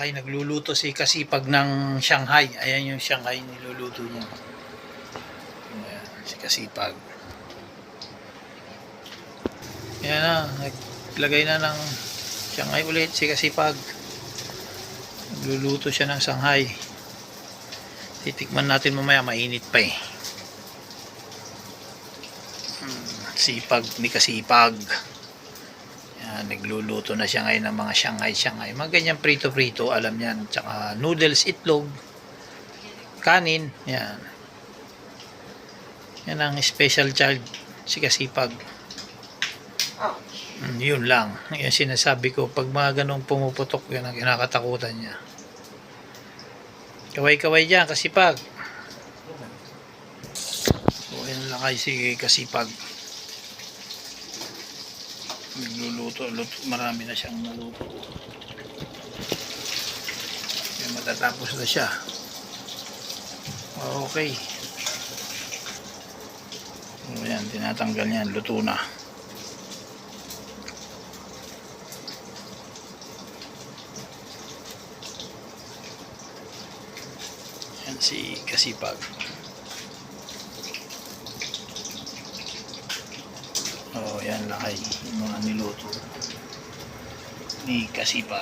lakay, nagluluto si Kasipag ng Shanghai. Ayan yung Shanghai niluluto niya. Ayan, si Kasipag. Ayan na, naglagay na ng Shanghai ulit si Kasipag. Nagluluto siya ng Shanghai. Titikman natin mamaya, mainit pa eh. Hmm, sipag ni Kasipag. Yan, nagluluto na siya ngayon ng mga Shanghai, Shanghai. Mga ganyan prito-prito, alam yan. Tsaka noodles, itlog, kanin, yan. Yan ang special child, si Kasipag. Mm, yun lang. Yan sinasabi ko, pag mga ganong pumuputok, yun ang kinakatakutan niya. Kaway-kaway dyan, Kasipag. So, yan lang kay si Kasipag nagluluto luto, marami na siyang naluto. Kaya matatapos na siya. Okay. O yan tinatanggal niyan luto na. Yan si Kasipag Oh, yan lakay. Yung mga niluto. Ni Kasipag.